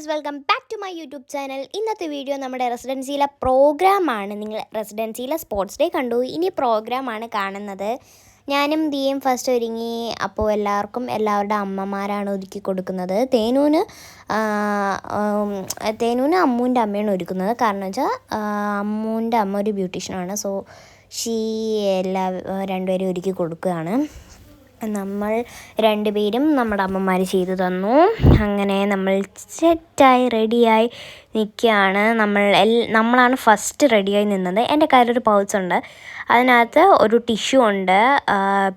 Guys welcome back to my YouTube channel. ഇന്നത്തെ video നമ്മുടെ റെസിഡൻസിയിലെ പ്രോഗ്രാമാണ് നിങ്ങൾ റെസിഡൻസിയിലെ സ്പോർട്സ് ഡേ കണ്ടു. ഇനി പ്രോഗ്രാമാണ് കാണുന്നത്. ഞാനും ദിയും ഫസ്റ്റ് ഒരുങ്ങി. അപ്പോൾ എല്ലാവർക്കും എല്ലാവരുടെ അമ്മമാരാണ് ഒരുക്കി കൊടുക്കുന്നത്. തേനൂന് തേനൂന് അമ്മൂന്റെ അമ്മയാണ് ഒരുക്കുന്നത്. കാരണം വെച്ചാൽ അമ്മൂന്റെ അമ്മ ഒരു ബ്യൂട്ടീഷ്യനാണ് സോ ഷീ എല്ലാ രണ്ടുപേരും ഒരുക്കി കൊടുക്കുകയാണ്. നമ്മൾ രണ്ടുപേരും നമ്മുടെ അമ്മമാർ ചെയ്തു തന്നു. അങ്ങനെ നമ്മൾ സെറ്റായി റെഡിയായി നിൽക്കുകയാണ്. നമ്മൾ എൽ നമ്മളാണ് ഫസ്റ്റ് റെഡിയായി നിന്നത്. എന്റെ കയ്യിലൊരു പൗച്ചുണ്ട് അതിനകത്ത് ഒരു ടിഷ്യു ഉണ്ട്.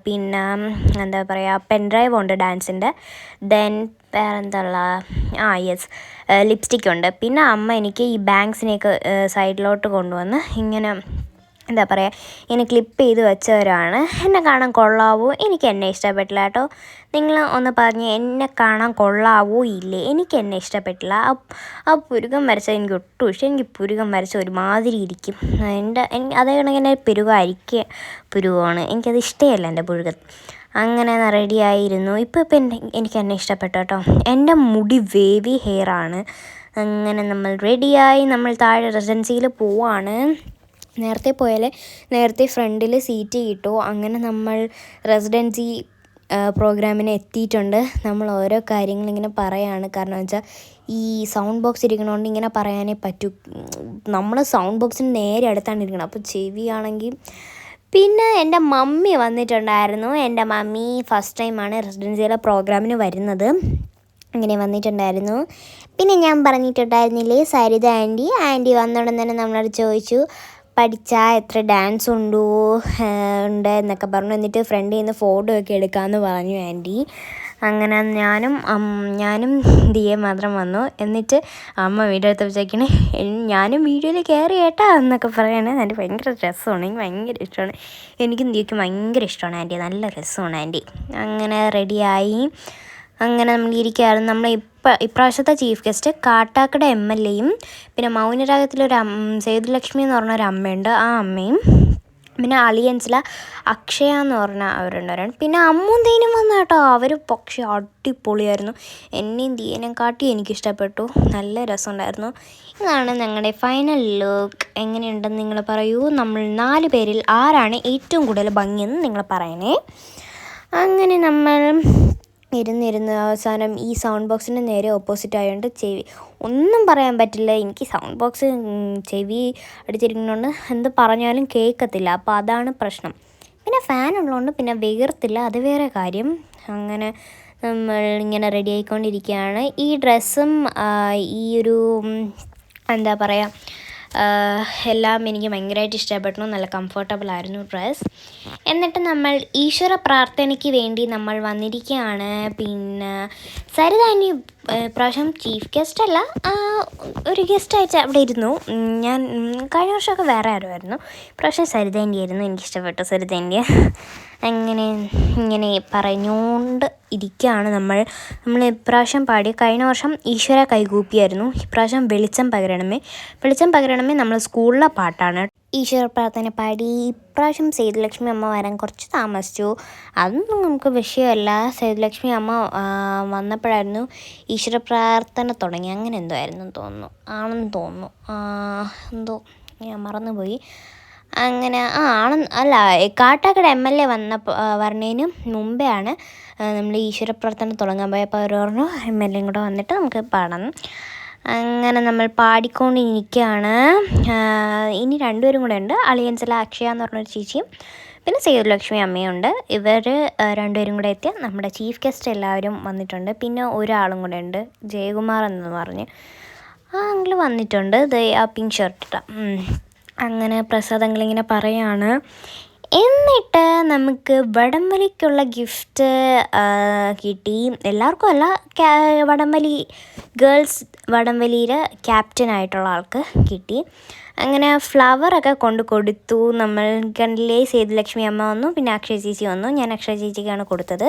പിന്നെ എന്താ പറയുക പെൻഡ്രൈവ് ഉണ്ട് ഡാൻസിന്റെ ദെൻ വേറെന്താള്ള ആ യെസ് ലിപ്സ്റ്റിക് ഉണ്ട്. പിന്നെ അമ്മ എനിക്ക് ഈ ബാങ്ക്സിനെയൊക്കെ സൈഡിലോട്ട് കൊണ്ടുവന്ന് ഇങ്ങനെ എന്താ പറയുക ഇനി ക്ലിപ്പ് ചെയ്ത് വെച്ചവരാണ്. എന്നെ കാണാൻ കൊള്ളാവോ? എനിക്ക് എന്നെ ഇഷ്ടപ്പെട്ടില്ല കേട്ടോ. നിങ്ങൾ ഒന്ന് പറഞ്ഞ് എന്നെ കാണാൻ കൊള്ളാവോ? ഇല്ലേ? എനിക്ക് എന്നെ ഇഷ്ടപ്പെട്ടില്ല. ആ പുരുകം വരച്ച എനിക്ക് ഒട്ടും ഇഷ്ടം എനിക്ക് പുരുകം വരച്ച ഒരുമാതിരി ഇരിക്കും. എന്റെ അതേ കണക്ക് തന്നെ പുരുകമായിരിക്കുക പുരുകമാണ്. എനിക്കത് ഇഷ്ടമല്ല എന്റെ പുരുകം അങ്ങനെ റെഡിയായിരുന്നു ഇപ്പോൾ ഇപ്പം എന്റെ എനിക്ക് എന്നെ ഇഷ്ടപ്പെട്ടു കേട്ടോ. എന്റെ മുടി വേവി ഹെയറാണ് അങ്ങനെ നമ്മൾ റെഡിയായി നമ്മൾ താഴെ റെസിഡൻസിയിൽ പോവാണ്. നേരത്തെ പോയാൽ നേരത്തെ ഫ്രണ്ടിൽ സീറ്റ് കിട്ടുമോ അങ്ങനെ നമ്മൾ റെസിഡൻസി പ്രോഗ്രാമിന് എത്തിയിട്ടുണ്ട്. നമ്മൾ ഓരോ കാര്യങ്ങൾ ഇങ്ങനെ പറയാണ്. കാരണം വെച്ചാൽ ഈ സൗണ്ട് ബോക്സ് ഇരിക്കണോണ്ട് ഇങ്ങനെ പറയാനേ പറ്റൂ. നമ്മൾ സൗണ്ട് ബോക്സിന് നേരെ അടുത്താണ് ഇരിക്കണം അപ്പോൾ ചെവിയാണെങ്കിൽ പിന്നെ എന്റെ മമ്മി വന്നിട്ടുണ്ടായിരുന്നു. എന്റെ മമ്മി ഫസ്റ്റ് ടൈമാണ് റെസിഡൻസിയിലെ പ്രോഗ്രാമിന് വരുന്നത്. അങ്ങനെ വന്നിട്ടുണ്ടായിരുന്നു. പിന്നെ ഞാൻ പറഞ്ഞിട്ടുണ്ടായിരുന്നില്ലേ സരിത ആന്റി? ആന്റി വന്നോടൻ തന്നെ നമ്മളോട് ചോദിച്ചു പഠിച്ചാൽ എത്ര ഡാൻസ് ഉണ്ടോ ഉണ്ട് എന്നൊക്കെ പറഞ്ഞു. എന്നിട്ട് ഫ്രണ്ടിൽ നിന്ന് ഫോട്ടോ ഒക്കെ എടുക്കാമെന്ന് പറഞ്ഞു ആന്റി അങ്ങനെ ഞാനും ഞാനും ദിയെ മാത്രം വന്നു. എന്നിട്ട് അമ്മ വീഡിയോ എടുത്തപ്പോഴത്തേക്കിന് ഞാനും വീഡിയോയിൽ കയറി ഏട്ടാ എന്നൊക്കെ പറയാണ്. ആന്റി ഭയങ്കര രസമാണ് എനിക്ക് ഭയങ്കര ഇഷ്ടമാണ്. എനിക്കും ദിയയ്ക്കും ഭയങ്കര ഇഷ്ടമാണ് ആന്റി നല്ല രസമാണ് ആന്റി അങ്ങനെ റെഡിയായി അങ്ങനെ നമ്മൾ ഇരിക്കുകയായിരുന്നു നമ്മൾ ഇപ്പം ഇപ്രാവശ്യത്തെ chief guest Kattakada M L എയും പിന്നെ മൗനരാഗത്തിലൊരു സേതുലക്ഷ്മി എന്ന് പറഞ്ഞ ഒരു അമ്മയുണ്ട്. ആ അമ്മയും പിന്നെ അളിയൻസിലെ അക്ഷയ എന്ന് പറഞ്ഞ അവരുണ്ടായിരുന്നു പിന്നെ അമ്മും ദീനും വന്നു കേട്ടോ. അവർ പക്ഷേ അടിപൊളിയായിരുന്നു. എന്നെയും ദീനം കാട്ടി എനിക്കിഷ്ടപ്പെട്ടു. നല്ല രസമുണ്ടായിരുന്നു. ഇതാണ് ഞങ്ങളുടെ ഫൈനൽ ലുക്ക്. എങ്ങനെയുണ്ടെന്ന് നിങ്ങൾ പറയൂ. നമ്മൾ നാല് പേരിൽ ആരാണ് ഏറ്റവും കൂടുതൽ ഭംഗിയെന്ന് നിങ്ങൾ പറയണേ. അങ്ങനെ നമ്മൾ ഇരുന്നിരുന്ന് അവസാനം ഈ സൗണ്ട് ബോക്സിന് നേരെ ഓപ്പോസിറ്റ് ആയതുകൊണ്ട് ചെവി ഒന്നും പറയാൻ പറ്റില്ല. എനിക്ക് സൗണ്ട് ബോക്സ് ചെവി അടിച്ചിരിക്കുന്നതുകൊണ്ട് എന്ത് പറഞ്ഞാലും കേൾക്കത്തില്ല അപ്പോൾ അതാണ് പ്രശ്നം. പിന്നെ ഫാൻ ഉള്ളതുകൊണ്ട് പിന്നെ വേർത്തില്ല അത് വേറെ കാര്യം. അങ്ങനെ നമ്മൾ ഇങ്ങനെ റെഡി ആയിക്കൊണ്ടിരിക്കുകയാണ് ഈ ഡ്രസ്സും ഈ ഒരു എന്താ പറയുക എല്ലാം എനിക്ക് ഭയങ്കരമായിട്ട് ഇഷ്ടപ്പെട്ടു. നല്ല കംഫർട്ടബിൾ ആയിരുന്നു ഡ്രസ്സ് എന്നിട്ട് നമ്മൾ ഈശ്വര പ്രാർത്ഥനയ്ക്ക് വേണ്ടി നമ്മൾ വന്നിരിക്കുകയാണ്. പിന്നെ സരിതാനി പ്രാവശ്യം ചീഫ് ഗസ്റ്റ് അല്ല ഒരു ഗസ്റ്റായിട്ട് അവിടെ ഇരുന്നു. ഞാൻ കഴിഞ്ഞ വർഷമൊക്കെ വേറെ ആരുമായിരുന്നു. പ്രാവശ്യം സരിതേന്റെ ആയിരുന്നു എനിക്കിഷ്ടപ്പെട്ടു സരിതേന്റെ. അങ്ങനെ ഇങ്ങനെ പറഞ്ഞുകൊണ്ട് ഇരിക്കുകയാണ് നമ്മൾ. നമ്മൾ ഇപ്രാവശ്യം പാടി കഴിഞ്ഞ വർഷം ഈശ്വര കൈകൂപ്പിയായിരുന്നു. ഇപ്രാവശ്യം വെളിച്ചം പകരണമേ. വെളിച്ചം പകരണമേ നമ്മൾ സ്കൂളിലെ പാട്ടാണ്. ഈശ്വര പ്രാർത്ഥന പാടി ഇപ്രാവശ്യം സേതുലക്ഷ്മി അമ്മ വരാൻ കുറച്ച് താമസിച്ചു. അതൊന്നും നമുക്ക് വിഷയമല്ല. സേതുലക്ഷ്മി അമ്മ വന്നപ്പോഴായിരുന്നു ഈശ്വര പ്രാർത്ഥന തുടങ്ങി. അങ്ങനെ എന്തോ ആയിരുന്നു തോന്നുന്നു. ആണെന്ന് തോന്നുന്നു. എന്തോ ഞാൻ മറന്നുപോയി. അങ്ങനെ ആ ആണ് അല്ല കാട്ടാക്കട എം എൽ എ വന്നപ്പോൾ വരണേന് മുമ്പേ ആണ് നമ്മൾ ഈശ്വര പ്രാർത്ഥന തുടങ്ങാൻ പോയപ്പോൾ അവർ പറഞ്ഞു എം എൽ എയും കൂടെ വന്നിട്ട് നമുക്ക് പാടാം. അങ്ങനെ നമ്മൾ പാടിക്കൊണ്ടിരിക്കുകയാണ്. ഇനി രണ്ടുപേരും കൂടെ ഉണ്ട്. അളിയൻസിലെ അക്ഷയ എന്ന് പറഞ്ഞൊരു ചേച്ചിയും പിന്നെ സേതുലക്ഷ്മി അമ്മയുണ്ട് ഇവർ രണ്ടുപേരും കൂടെ എത്തിയ നമ്മുടെ ചീഫ് ഗസ്റ്റ് എല്ലാവരും വന്നിട്ടുണ്ട്. പിന്നെ ഒരാളും കൂടെ ഉണ്ട് ജയകുമാർ എന്ന് പറഞ്ഞ്. ആ അങ്കിൾ വന്നിട്ടുണ്ട്. ഇത് ആ പിങ്ക് ഷർട്ട് ഇട്ട. ഉം. അങ്ങനെ പ്രസാദങ്ങളിങ്ങനെ പറയാണ്. എന്നിട്ട് നമുക്ക് വടംവലിക്കുള്ള ഗിഫ്റ്റ് കിട്ടി. എല്ലാവർക്കും അല്ല വടംവലി ഗേൾസ് വടംവലിയിൽ ക്യാപ്റ്റൻ ആയിട്ടുള്ള ആൾക്ക് കിട്ടി. അങ്ങനെ ഫ്ലവറൊക്കെ കൊണ്ട് കൊടുത്തു. നമ്മൾ കണ്ടില്ലേ സേതുലക്ഷ്മി അമ്മ വന്നു പിന്നെ അക്ഷയ ചേച്ചി വന്നു. ഞാൻ അക്ഷയ ചേച്ചിക്കാണ് കൊടുത്തത്.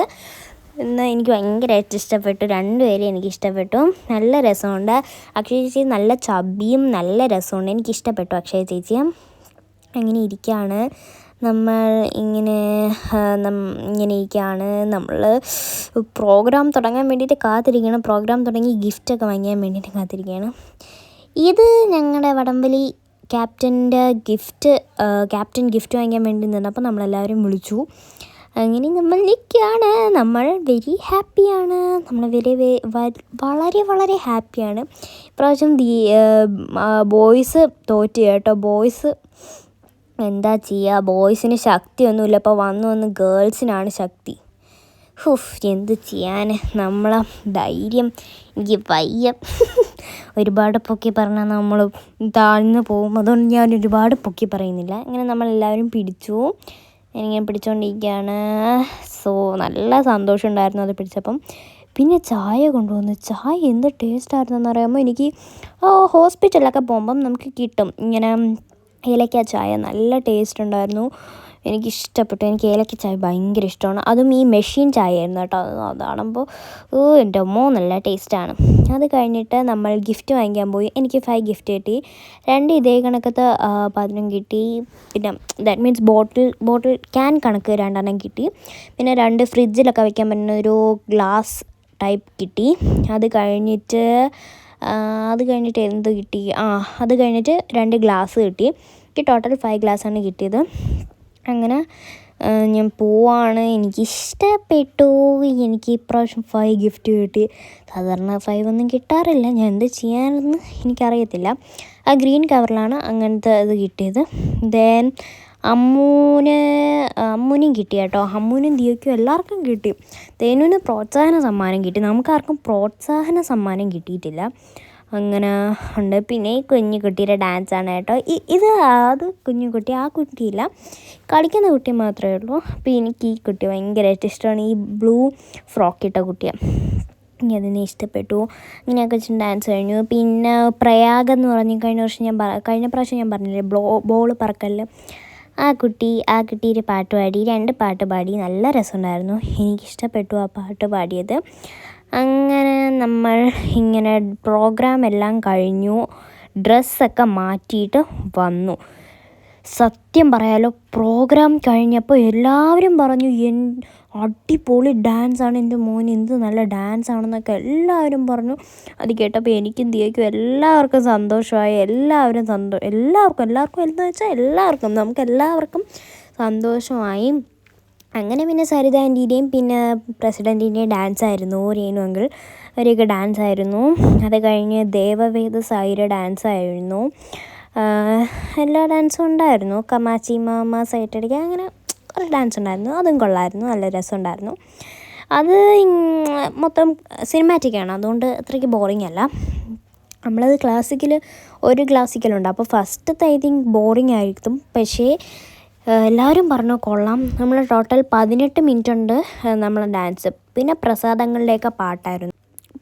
ഇന്ന് എനിക്ക് ഭയങ്കരമായിട്ട് ഇഷ്ടപ്പെട്ടു. രണ്ടുപേരും എനിക്ക് ഇഷ്ടപ്പെട്ടു. നല്ല രസമുണ്ട്. അക്ഷയ ചേച്ചി നല്ല ചബിയും നല്ല രസമുണ്ട്. എനിക്ക് ഇഷ്ടപ്പെട്ടു അക്ഷയ ചേച്ചിയും. അങ്ങനെ ഇരിക്കുകയാണ് നമ്മൾ ഇങ്ങനെ ഇങ്ങനെയൊക്കെയാണ് നമ്മൾ പ്രോഗ്രാം തുടങ്ങാൻ വേണ്ടിയിട്ട് കാത്തിരിക്കണം. പ്രോഗ്രാം തുടങ്ങി ഗിഫ്റ്റൊക്കെ വാങ്ങിക്കാൻ വേണ്ടിയിട്ട് കാത്തിരിക്കുകയാണ്. ഇത് ഞങ്ങളുടെ വടംവലി ക്യാപ്റ്റന്റെ ഗിഫ്റ്റ് ക്യാപ്റ്റൻ ഗിഫ്റ്റ് വാങ്ങിക്കാൻ വേണ്ടി നിന്നപ്പോൾ നമ്മളെല്ലാവരും വിളിച്ചു. അങ്ങനെ നമ്മൾ നിൽക്കുകയാണ്. നമ്മൾ വെരി ഹാപ്പിയാണ് നമ്മൾ വെരി വളരെ വളരെ ഹാപ്പിയാണ് ഇപ്രാവശ്യം ബോയ്സ് തോറ്റ് കേട്ടോ. ബോയ്സ് എന്താ ചെയ്യുക ബോയ്സിന് ശക്തിയൊന്നുമില്ല. ഇപ്പോൾ വന്നു വന്ന് ഗേൾസിനാണ് ശക്തി. ഹുഫ് എന്ത് ചെയ്യാൻ നമ്മളെ ധൈര്യം. എനിക്ക് വയ്യ. ഒരുപാട് പൊക്കി പറഞ്ഞാൽ നമ്മൾ താഴ്ന്നു പോകും. അതുകൊണ്ട് ഞാൻ ഒരുപാട് പൊക്കി പറയുന്നില്ല. ഇങ്ങനെ നമ്മളെല്ലാവരും പിടിച്ചു. ഞാനിങ്ങനെ പിടിച്ചുകൊണ്ടിരിക്കുകയാണ് സോ നല്ല സന്തോഷം ഉണ്ടായിരുന്നു അത് പിടിച്ചപ്പം. പിന്നെ ചായ കൊണ്ടുവന്നു. ചായ എന്ത് ടേസ്റ്റ് ആയിരുന്നെന്ന് അറിയാമോ? എനിക്ക് ഹോസ്പിറ്റലിലൊക്കെ പോകുമ്പം നമുക്ക് കിട്ടും. ഇങ്ങനെ ഏലക്ക ചായ നല്ല ടേസ്റ്റ് ഉണ്ടായിരുന്നു. എനിക്കിഷ്ടപ്പെട്ടു. എനിക്ക് ഏലക്ക ചായ ഭയങ്കര ഇഷ്ടമാണ്. അതും ഈ മെഷീൻ ചായ ആയിരുന്നു കേട്ടോ അതാണുമ്പോൾ ഓ എന്റെ അമ്മോ നല്ല ടേസ്റ്റാണ് അത് കഴിഞ്ഞിട്ട് നമ്മൾ ഗിഫ്റ്റ് വാങ്ങിക്കാൻ പോയി. എനിക്ക് ഫൈവ് ഗിഫ്റ്റ് കിട്ടി. രണ്ട് ഇതേ കണക്കത്തെ പതിനും കിട്ടി. പിന്നെ that means bottle bottle can കണക്ക് രണ്ടെണ്ണം കിട്ടി. പിന്നെ രണ്ട് ഫ്രിഡ്ജിലൊക്കെ വയ്ക്കാൻ പറ്റുന്ന ഒരു ഗ്ലാസ് ടൈപ്പ് കിട്ടി. അത് കഴിഞ്ഞിട്ട് അത് കഴിഞ്ഞിട്ട് എന്ത് കിട്ടി? ആ അത് കഴിഞ്ഞിട്ട് രണ്ട് ഗ്ലാസ് കിട്ടി. എനിക്ക് ടോട്ടൽ ഫൈവ് ഗ്ലാസ്സാണ് കിട്ടിയത്. അങ്ങനെ ഞാൻ പോവാണ്. എനിക്കിഷ്ടപ്പെട്ടു. എനിക്ക് ഇപ്രാവശ്യം ഫൈവ് ഗിഫ്റ്റ് കിട്ടി. സാധാരണ ഫൈവ് ഒന്നും കിട്ടാറില്ല. ഞാൻ എന്ത് ചെയ്യാനെന്ന് എനിക്കറിയത്തില്ല. ആ ഗ്രീൻ കവറിലാണ് അങ്ങനത്തെ ഇത് കിട്ടിയത്. ദെൻ അമ്മൂന് അമ്മൂനും കിട്ടി കേട്ടോ. അമ്മൂനും ദിയയ്ക്കും എല്ലാവർക്കും കിട്ടി. തേനുവിന് പ്രോത്സാഹന സമ്മാനം കിട്ടി. നമുക്കാർക്കും പ്രോത്സാഹന സമ്മാനം കിട്ടിയിട്ടില്ല. അങ്ങനെ ഉണ്ട്. പിന്നെ ഈ കുഞ്ഞു കുട്ടിയുടെ ഡാൻസാണ് കേട്ടോ. ഇത് അത് കുഞ്ഞു കുട്ടി ആ കുട്ടിയില്ല. കളിക്കുന്ന കുട്ടി മാത്രമേ ഉള്ളൂ. അപ്പോൾ എനിക്ക് ഈ കുട്ടി ഭയങ്കരമായിട്ട് ഇഷ്ടമാണ്. ഈ ബ്ലൂ ഫ്രോക്ക് ഇട്ട കുട്ടിയെ. ഇനി അതിനെ ഇഷ്ടപ്പെട്ടു. ഇങ്ങനെയൊക്കെ വെച്ച് ഡാൻസ് കഴിഞ്ഞു. പിന്നെ പ്രയാഗ് എന്ന് പറഞ്ഞ് കഴിഞ്ഞ വർഷം ഞാൻ കഴിഞ്ഞ പ്രാവശ്യം ഞാൻ പറഞ്ഞില്ലേ ബ്ലോ ബോൾ പറക്കലിൽ ആ കുട്ടി ആ കുട്ടിയുടെ പാട്ട് പാടി രണ്ട് പാട്ട് പാടി നല്ല രസമുണ്ടായിരുന്നു. എനിക്കിഷ്ടപ്പെട്ടു ആ പാട്ട് പാടിയത്. അങ്ങനെ നമ്മൾ ഇങ്ങനെ പ്രോഗ്രാം എല്ലാം കഴിഞ്ഞു. ഡ്രസ്സൊക്കെ മാറ്റിയിട്ട് വന്നു. സത്യം പറയാലോ പ്രോഗ്രാം കഴിഞ്ഞപ്പോൾ എല്ലാവരും പറഞ്ഞു എൻ അടിപൊളി ഡാൻസാണ് എന്റെ മോൻ എന്ത് നല്ല ഡാൻസ് ആണെന്നൊക്കെ എല്ലാവരും പറഞ്ഞു. അത് കേട്ടപ്പോൾ എനിക്കും ദിയയ്ക്കും എല്ലാവർക്കും സന്തോഷമായി. എല്ലാവരും സന്തോ എല്ലാവർക്കും എല്ലാവർക്കും എന്ന് വെച്ചാൽ എല്ലാവർക്കും നമുക്ക് എല്ലാവർക്കും സന്തോഷമായി. അങ്ങനെ പിന്നെ സരിത ആന്റീന്റെയും പിന്നെ പ്രസിഡന്റിന്റെയും ഡാൻസ് ആയിരുന്നു രേണു അങ്കിൾ അവരെയൊക്കെ ഡാൻസ് ആയിരുന്നു. അത് കഴിഞ്ഞ് ദേവവേദ സായിയുടെ ഡാൻസ് ആയിരുന്നു. എല്ലാ ഡാൻസും ഉണ്ടായിരുന്നു. കമാച്ചി മാമ സൈറ്റടിക്കുക അങ്ങനെ കുറേ ഡാൻസ് ഉണ്ടായിരുന്നു. അതും കൊള്ളായിരുന്നു. നല്ല രസം ഉണ്ടായിരുന്നു അത് മൊത്തം സിനിമാറ്റിക്കാണ്. അതുകൊണ്ട് അത്രയ്ക്ക് ബോറിംഗ് അല്ല. നമ്മളത് ക്ലാസിക്കൽ ഒരു ക്ലാസിക്കലുണ്ട് അപ്പോൾ ഫസ്റ്റത്തെ ഐ തിങ്ക് ബോറിംഗ് ആയിരിക്കും. പക്ഷേ എല്ലാവരും പറഞ്ഞു കൊള്ളാം. നമ്മൾ ടോട്ടൽ പതിനെട്ട് മിനിറ്റ് ഉണ്ട് നമ്മൾ ഡാൻസ് പിന്നെ പ്രസാദങ്ങളുടെയൊക്കെ പാട്ടായിരുന്നു.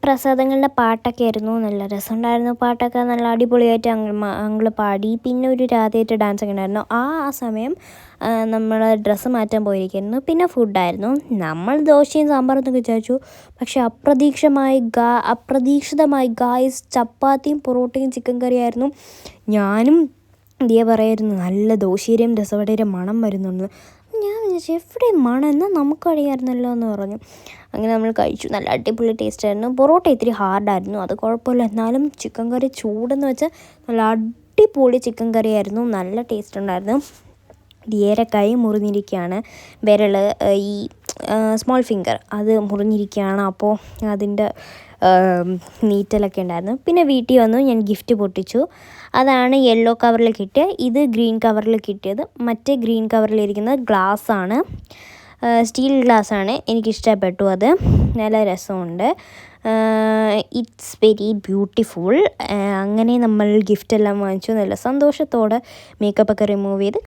പ്രസാദങ്ങളുടെ പാട്ടൊക്കെ ആയിരുന്നു. നല്ല രസമുണ്ടായിരുന്നു പാട്ടൊക്കെ. നല്ല അടിപൊളിയായിട്ട് അങ്കിൾ പാടി. പിന്നെ ഒരു രാധയായിട്ട് ഡാൻസ് ഒക്കെ ഉണ്ടായിരുന്നു. ആ ആ സമയം നമ്മൾ ഡ്രസ്സ് മാറ്റാൻ പോയിരിക്കുന്നു. പിന്നെ ഫുഡായിരുന്നു നമ്മൾ ദോശയും സാമ്പാറും എന്നൊക്കെ വിചാരിച്ചു പക്ഷെ അപ്രതീക്ഷമായി ഗാ അപ്രതീക്ഷിതമായി ഗായ്സ് ചപ്പാത്തിയും പൊറോട്ടയും ചിക്കൻ കറിയായിരുന്നു ഞാനും ദിയ പറയായിരുന്നു നല്ല ദോശയുടെയും രസവടയുടെയും മണം വരുന്നുണ്ട് ഞാൻ വിചാരിച്ചു എവിടെ മണം? എന്നാൽ നമുക്ക് അറിയാമായിരുന്നല്ലോ എന്ന് പറഞ്ഞു. അങ്ങനെ നമ്മൾ കഴിച്ചു. നല്ല അടിപൊളി ടേസ്റ്റ് ആയിരുന്നു. പൊറോട്ട ഇത്തിരി ഹാർഡായിരുന്നു അത് കുഴപ്പമില്ല. എന്നാലും ചിക്കൻ കറി ചൂടെന്ന് വെച്ചാൽ നല്ല അടിപൊളി ചിക്കൻ കറി ആയിരുന്നു. നല്ല ടേസ്റ്റ് ഉണ്ടായിരുന്നു. ദിയേരക്കായി മുറിഞ്ഞിരിക്കുകയാണ്. വിരൽ ഈ സ്മോൾ ഫിംഗർ അത് മുറിഞ്ഞിരിക്കുകയാണ്. അപ്പോൾ അതിന്റെ നീറ്റലൊക്കെ ഉണ്ടായിരുന്നു. പിന്നെ വീട്ടിൽ വന്നു ഞാൻ ഗിഫ്റ്റ് പൊട്ടിച്ചു. അതാണ് യെല്ലോ കവറിൽ കിട്ടിയത് ഇത് ഗ്രീൻ കവറിൽ കിട്ടിയത്. മറ്റേ ഗ്രീൻ കവറിലിരിക്കുന്നത് ഗ്ലാസ് ആണ്. സ്റ്റീൽ ഗ്ലാസ് ആണ്. എനിക്കിഷ്ടപ്പെട്ടു അത്. നല്ല രസമുണ്ട്. ഇറ്റ്സ് വെരി ബ്യൂട്ടിഫുൾ അങ്ങനെ നമ്മൾ ഗിഫ്റ്റ് എല്ലാം വാങ്ങിച്ചു. നല്ല സന്തോഷത്തോടെ മേക്കപ്പൊക്കെ റിമൂവ് ചെയ്ത്